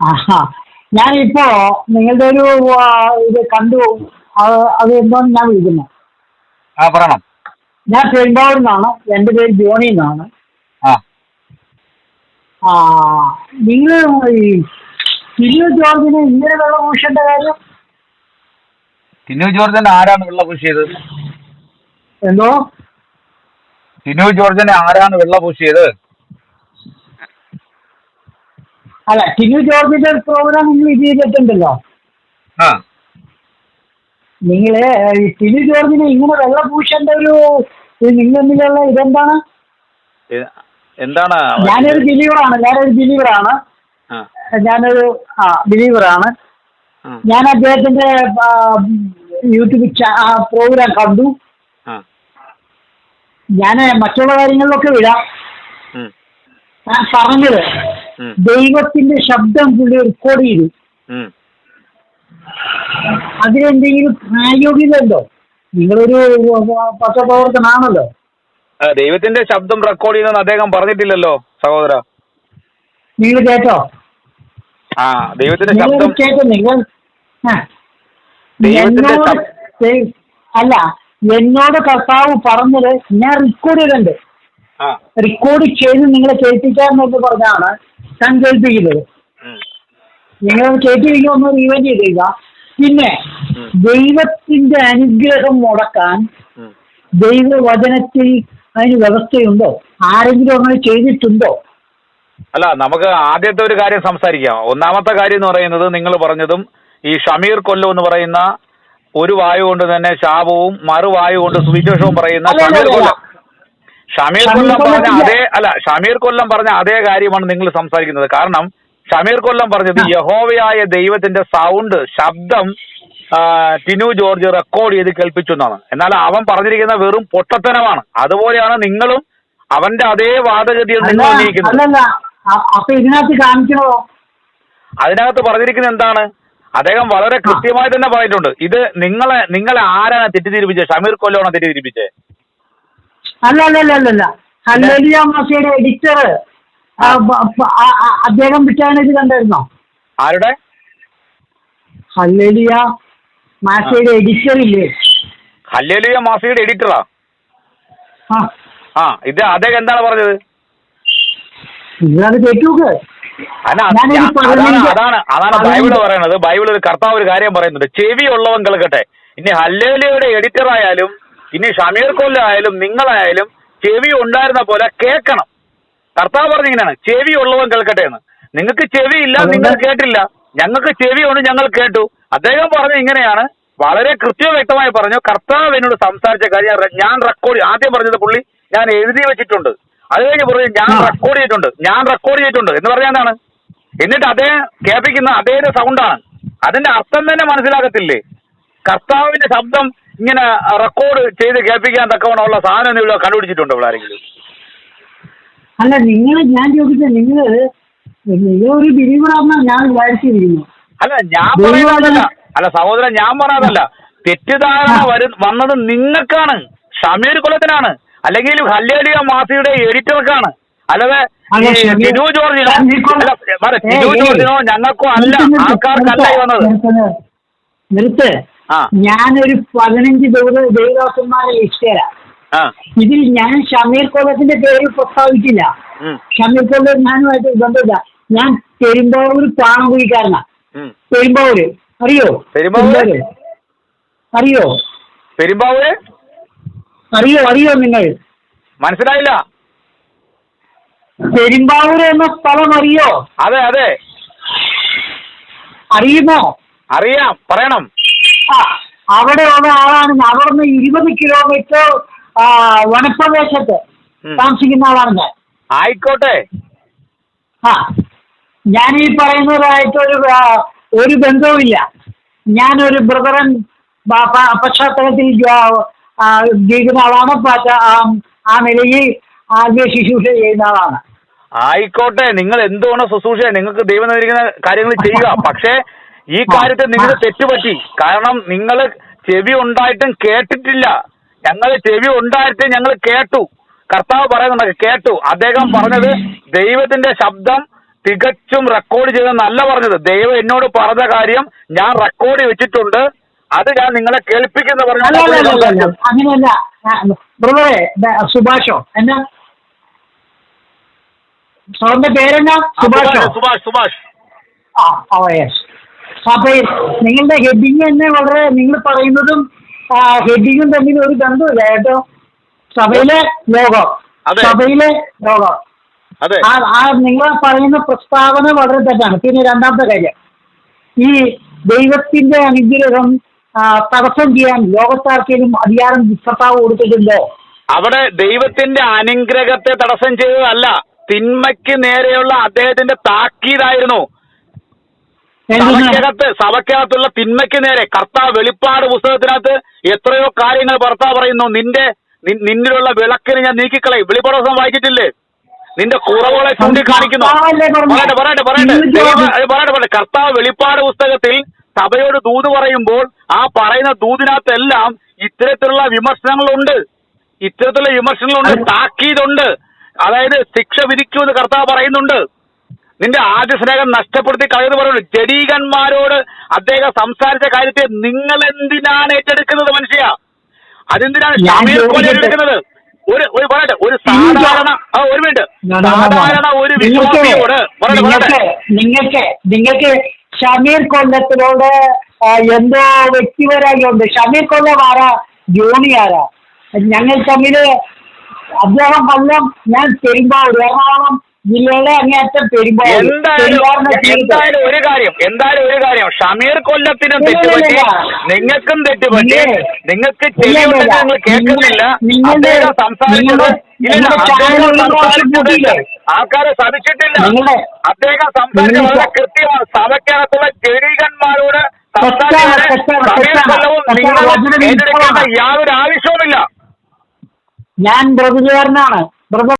ആഹാ. ഞാനിപ്പോ നിങ്ങളുടെ ഒരു ഇത് കണ്ടു. അത് അത് എന്തോന്ന് ഞാൻ വിളിക്കുന്നത് ആ പറയണം. ഞാൻ പെരുമ്പാവൂരിൽ നിന്നാണ്. എന്റെ പേര് ജോണി എന്നാണ് ആ. ആ നിങ്ങൾ ഈ തിരു ജോർജിന് ഇങ്ങനെ വെള്ളം പൂശേണ്ട കാര്യം? ടിനു ജോർജൻ ആരാണ് വെള്ള പൂശിയത് എന്തോ? ടിനു ജോർജനെ ആരാണ് വെള്ള പൂശിയത് അല്ല ടിനു ജോർജിന്റെ പ്രോഗ്രാം നിങ്ങൾ ഇത് ചെയ്തിട്ടുണ്ടല്ലോ ആ. നിങ്ങൾ ഈ ടിനു ജോർജിന് ഇങ്ങനെ വെള്ള പൂശേണ്ട ഒരു തമ്മിലുള്ള ഇതെന്താണ്? എന്താണ്? ഞാനൊരു ബിലീവറാണ് ഞാനൊരു ബിലീവറാണ്. ഞാനൊരു ആ ബിലീവറാണ്. ഞാൻ അദ്ദേഹത്തിന്റെ യൂട്യൂബ് പ്രോഗ്രാം കണ്ടു. ഞാൻ മറ്റുള്ള കാര്യങ്ങളിലൊക്കെ വിടാം. ഞാൻ പറഞ്ഞത് ദൈവത്തിന്റെ ശബ്ദം പുള്ളി റെക്കോർഡ് ചെയ്തു. അതിനെന്തെങ്കിലും അതിലെന്തെങ്കിലും പ്രായോഗികത ഉണ്ടോ നിങ്ങളൊരു പത്രപ്രവർത്തനാണല്ലോ. ദൈവത്തിന്റെ ശബ്ദം റെക്കോർഡ് ചെയ്തെന്ന് അദ്ദേഹം പറഞ്ഞിട്ടില്ലല്ലോ സഹോദര. നിങ്ങൾ കേട്ടോ? ആ ദൈവത്തിന്റെ ശബ്ദം കേട്ടോ നിങ്ങൾ അല്ല എന്നോട് കർത്താവ് പറഞ്ഞത് ഞാൻ റെക്കോർഡ് ചെയ്തിട്ടുണ്ട്. റെക്കോർഡ് ചെയ്ത് നിങ്ങളെ കേൾപ്പിക്കാമെന്നൊക്കെ പറഞ്ഞാണ് ഞാൻ കേൾപ്പിക്കുന്നത് നിങ്ങൾ കേട്ടിരിക്കുമെന്ന് ഒന്ന് റീവൈൻഡ് ചെയ്തേക്ക പിന്നെ ദൈവത്തിന്റെ അനുഗ്രഹം മുടക്കാൻ. ദൈവവചനത്തിൽ അതിന് വ്യവസ്ഥയുണ്ടോ? ആരെങ്കിലും അങ്ങനെ ചെയ്തിട്ടുണ്ടോ? അല്ല നമുക്ക് ആദ്യത്തെ ഒരു കാര്യം സംസാരിക്കാം. ഒന്നാമത്തെ കാര്യം എന്ന് പറയുന്നത് നിങ്ങൾ പറഞ്ഞതും ഈ ഷമീർ കൊല്ലം എന്ന് പറയുന്ന ഒരു വായു കൊണ്ട് തന്നെ ശാപവും മറുവായു കൊണ്ട് സുവിശേഷവും പറയുന്ന ഷമീർ കൊല്ലം. ഷമീർ കൊല്ലം പറഞ്ഞ അതേ അല്ല ഷമീർ കൊല്ലം പറഞ്ഞ അതേ കാര്യമാണ് നിങ്ങൾ സംസാരിക്കുന്നത്. കാരണം ഷമീർ കൊല്ലം പറഞ്ഞത് യഹോവയായ ദൈവത്തിന്റെ സൗണ്ട് ശബ്ദം ടിനു ജോർജ് റെക്കോർഡ് ചെയ്ത് കേൾപ്പിച്ചു എന്നാണ്. എന്നാൽ അവൻ പറഞ്ഞിരിക്കുന്ന വെറും പൊട്ടത്തനമാണ് അതുപോലെയാണ് നിങ്ങളും അവന്റെ അതേ വാദഗതിയിൽ നിങ്ങൾ ഉന്നയിക്കുന്നത് അതിനകത്ത് പറഞ്ഞിരിക്കുന്നത് എന്താണ്? അദ്ദേഹം വളരെ കൃത്യമായി തന്നെ പറഞ്ഞിട്ടുണ്ട്. ഇത് നിങ്ങളെ നിങ്ങളെ ആരാണ് തെറ്റിദ്ധരിപ്പിച്ചത്? ഷമീർ കൊല്ലമാണോ തെറ്റിദ്ധരിപ്പിച്ചത്? അല്ല അല്ല അല്ല അല്ല അല്ല. ഹല്ലേലിയ മാസയുടെ എഡിറ്റർ അദ്ദേഹം വിറ്റാനേജ് ഇത് കണ്ടായിരുന്നോ? ആരുടെ? ഹല്ലേലിയ മാസയുടെ എഡിറ്റർ ഇല്ലേ? ഹല്ലേലിയ മാസികയുടെ എഡിറ്ററാ ആ? ഇത് അദ്ദേഹം എന്താണ് പറഞ്ഞത്? നിങ്ങളത് അതാണ് അതാണ് ബൈബിൾ പറയുന്നത് ബൈബിൾ പറയണത്. ബൈബിൾ ഒരു കർത്താവ് ഒരു കാര്യം പറയുന്നുണ്ട്. ചെവി ഉള്ളവൻ കേൾക്കട്ടെ. ഇനി ഹല്ലേലിയയുടെ എഡിറ്റർ ആയാലും ഇനി ഷമീർ കൊല്ല ആയാലും നിങ്ങളായാലും ചെവി ഉണ്ടായിരുന്ന പോലെ കേൾക്കണം. കർത്താവ് പറഞ്ഞിങ്ങനെയാണ് ചെവി ഉള്ളവൻ കേൾക്കട്ടെ എന്ന്. നിങ്ങൾക്ക് ചെവി ഇല്ല നിങ്ങൾ കേട്ടില്ല. ഞങ്ങൾക്ക് ചെവി ഉണ്ട് ഞങ്ങൾ കേട്ടു. അദ്ദേഹം പറഞ്ഞ ഇങ്ങനെയാണ്. വളരെ കൃത്യ വ്യക്തമായി പറഞ്ഞു കർത്താവ് എന്നോട് സംസാരിച്ച കാര്യം ഞാൻ റെക്കോർഡ് ആദ്യം പറഞ്ഞത് പുള്ളി ഞാൻ എഴുതി വെച്ചിട്ടുണ്ട്. അത് കഴിഞ്ഞ് പറഞ്ഞു ഞാൻ റെക്കോർഡ് ചെയ്തിട്ടുണ്ട്. ഞാൻ റെക്കോർഡ് ചെയ്തിട്ടുണ്ട്. എന്ന് പറഞ്ഞാൽ എന്താണ്? എന്നിട്ട് അദ്ദേഹം കേൾപ്പിക്കുന്ന അതേ സൗണ്ടാണ് അതിന്റെ അർത്ഥം തന്നെ മനസ്സിലാകത്തില്ലേ? കർത്താവിന്റെ ശബ്ദം ഇങ്ങനെ റെക്കോർഡ് ചെയ്ത് കേൾപ്പിക്കാൻ തക്കവണ്ണമുള്ള സാധനം എന്തെങ്കിലും കണ്ടുപിടിച്ചിട്ടുണ്ടോ ഇവിടെ ആരെങ്കിലും? അല്ല നിങ്ങൾ ഞാൻ ചോദിച്ചത് നിങ്ങൾ നിങ്ങളൊരു ബിലീവറാണെന്നാണ് ഞാൻ വിചാരിച്ചിരിക്കുന്നു. അല്ല ഞാൻ പറയുന്നതല്ല അല്ല സഹോദരൻ ഞാൻ പറഞ്ഞതല്ല തെറ്റിദ്ധാരണ. വരു വന്നത് നിങ്ങൾക്കാണ്. ഷമീർ കുലത്തിനാണ് അല്ലെങ്കിൽ ഹല്ലേലിയ മാസിയുടെ എഡിറ്റർക്കാണ്. അല്ലാതെ ടിനു ജോർജിനോ ടിനു. ജോർജിനോ ഞങ്ങൾക്കോ അല്ല. ആൾക്കാർക്കല്ല വന്നത്. നിർത്ത്, ഞാനൊരു പതിനഞ്ച് ദേവദാസന്മാരെ ആ. ഇതിൽ ഞാൻ ഷമീർ കോളത്തിന്റെ പേര് പ്രസ്താവിച്ചില്ല. ഷമീർ കൊല്ലം ഞാനുമായിട്ട് ബന്ധമില്ല. ഞാൻ പെരുമ്പാവൂർ പാണകുഴിക്കാരനാ. പെരുമ്പാവൂര്. അറിയോ? പെരുമ്പാവൂര്? അറിയോ? പെരുമ്പാവൂര്? അറിയോ? അറിയോ നിങ്ങൾ? മനസ്സിലായില്ല. പെരുമ്പാവൂർ എന്ന സ്ഥലം അറിയോ? അതെ അതെ. അറിയുമോ? അറിയാം പറയണം. ആ അവിടെ ഉള്ള ആളാണ് ഞാൻ. അവിടുന്ന് ഇരുപത് കിലോമീറ്റർ വനപ്രദേശത്ത്. താമസിക്കുന്ന ആളാണ് ഞാൻ. ആയിക്കോട്ടെ. ആ ഞാൻ ഈ പറയുന്നതായിട്ടൊരു ഒരു ഒരു ബന്ധവുമില്ല. ഞാനൊരു ബ്രദറൻ പശ്ചാത്തലത്തിൽ ജീവിക്കുന്ന ആളാണ്. ആ നിലയിൽ ആദ്യ ശുശ്രൂഷ ചെയ്യുന്ന ആളാണ്. ആയിക്കോട്ടെ. നിങ്ങൾ എന്തുകൊണ്ട് ശുശ്രൂഷ നിങ്ങൾക്ക് ദൈവം നൽകുന്ന കാര്യങ്ങൾ ചെയ്യുക. പക്ഷേ ഈ കാര്യത്തിൽ നിങ്ങൾ തെറ്റുപറ്റി. കാരണം നിങ്ങൾ ചെവി ഉണ്ടായിട്ടും കേട്ടിട്ടില്ല. ഞങ്ങൾ ചെവി ഉണ്ടായിട്ടും ഞങ്ങൾ കേട്ടു. കർത്താവ് പറയുന്നുണ്ട് കേട്ടു. അദ്ദേഹം പറഞ്ഞത് ദൈവത്തിന്റെ ശബ്ദം തികച്ചും റെക്കോർഡ് ചെയ്തെന്നല്ല പറഞ്ഞത്. ദൈവം എന്നോട് പറഞ്ഞ കാര്യം ഞാൻ റെക്കോർഡ് വെച്ചിട്ടുണ്ട്. അത് ഞാൻ നിങ്ങളെ കേൾപ്പിക്കുന്ന പറഞ്ഞു അല്ല അല്ല, അല്ല അല്ല. അങ്ങനെയല്ല. ബ്രദറെ സുഭാഷോ. എന്നാ? സാറിന്റെ പേരെന്നാ? സുഭാഷോ സുഭാഷ്? സുഭാഷ് ആ ഓ യെസ് സഭയിൽ നിങ്ങളുടെ ഹെഡിങ് തന്നെ വളരെ നിങ്ങൾ പറയുന്നതും ഹെഡിങ്ങും തമ്മിൽ ഒരു ബന്ധമില്ല കേട്ടോ. സഭയിലെ ലോകം സഭയിലെ ലോകം. ആ നിങ്ങൾ പറയുന്ന പ്രസ്താവന വളരെ തെറ്റാണ്. പിന്നെ രണ്ടാമത്തെ കാര്യം. ഈ ദൈവത്തിന്റെ അനുഗ്രഹം തടസ്സം ചെയ്യാൻ ലോകത്താർക്കേലും അധികാരം കർത്താവ് കൊടുത്തിട്ടുണ്ടോ? അവിടെ ദൈവത്തിന്റെ അനുഗ്രഹത്തെ തടസ്സം ചെയ്തതല്ല തിന്മയ്ക്ക് നേരെയുള്ള അദ്ദേഹത്തിന്റെ താക്കീതായിരുന്നു. സഭയ്ക്കകത്ത് സഭയ്ക്കകത്തുള്ള തിന്മയ്ക്ക് നേരെ കർത്താവ് വെളിപ്പാട് പുസ്തകത്തിനകത്ത് എത്രയോ കാര്യങ്ങൾ ഭർത്താവ് പറയുന്നു. നിന്റെ നിന്നിലുള്ള വിളക്കിന് ഞാൻ നീക്കിക്കളയും. വെളിപ്പാട് ദിവസം വായിച്ചിട്ടില്ലേ? നിന്റെ കുറവുകളെ ചൂണ്ടിക്കാണിക്കുന്നു? പറയട്ടെ പറയട്ടെ പറയട്ടെ. പറയട്ടെ പറയട്ടെ. കർത്താവ് വെളിപ്പാട് പുസ്തകത്തിൽ സഭയോട് ദൂത് പറയുമ്പോൾ ആ പറയുന്ന ദൂതിനകത്തെല്ലാം ഇത്തരത്തിലുള്ള വിമർശനങ്ങളുണ്ട്. ഇത്തരത്തിലുള്ള വിമർശനങ്ങളുണ്ട് താക്കീതുണ്ട്. അതായത് ശിക്ഷ വിധിക്കുമെന്ന് കർത്താവ് പറയുന്നുണ്ട്. നിന്റെ ആദ്യ സ്നേഹം നഷ്ടപ്പെടുത്തി കളയെന്ന് പറയുന്നു ജഡീകന്മാരോട് അദ്ദേഹം സംസാരിച്ച കാര്യത്തെ നിങ്ങൾ എന്തിനാണ് ഏറ്റെടുക്കുന്നത് മനുഷ്യ? അതെന്തിനാണ് ഏറ്റെടുക്കുന്നത് ഷമീർ പോലെ ചോദിക്കട്ടെ? എടുക്കുന്നത്? ഒരു ഒരു പറയട്ടെ ഒരു സാധാരണ ആ ഒരു മിനിറ്റ്. സാധാരണ ഒരു വിശ്വാസിയോട് നിങ്ങൾക്ക് നിങ്ങൾക്ക് നിങ്ങൾക്ക് ഷമീർ കൊല്ലത്തിനോട് എന്തോ വ്യക്തിപരാഗമുണ്ട് ഷമീർ കൊല്ലം ആരാ? ജോണി ആരാ? ഞങ്ങൾ തമ്മിൽ അദ്ദേഹം കൊല്ലം ഞാൻ പെരുമ്പാവൂർ എറണാകുളം ജില്ലയിലെ അങ്ങേയറ്റം പെരുമ്പാവൂർ. എന്തായാലും ഒരു കാര്യം എന്തായാലും ഒരു കാര്യം. ഷമീർ കൊല്ലത്തിനും തെറ്റുപറ്റി നിങ്ങൾക്കും തെറ്റുപറ്റി നിങ്ങൾക്ക് ഇല്ല, നിങ്ങൾ കേൾക്കുന്നില്ല. നിങ്ങളുടെ- അദ്ദേഹം സംസാരിച്ചത് സംസാരിച്ചത്? ആൾക്കാരെ ശ്രമിച്ചിട്ടില്ല അദ്ദേഹം സംസാരിച്ച നിങ്ങൾ- വളരെ കൃത്യമാണ്. സഭയ്ക്കകത്തുള്ള ജനീകന്മാരോട് തെറ്റാണ്. നിങ്ങൾ ഏറ്റെടുക്കേണ്ട യാതൊരു ആവശ്യവുമില്ല. ഞാൻ ബ്രദർ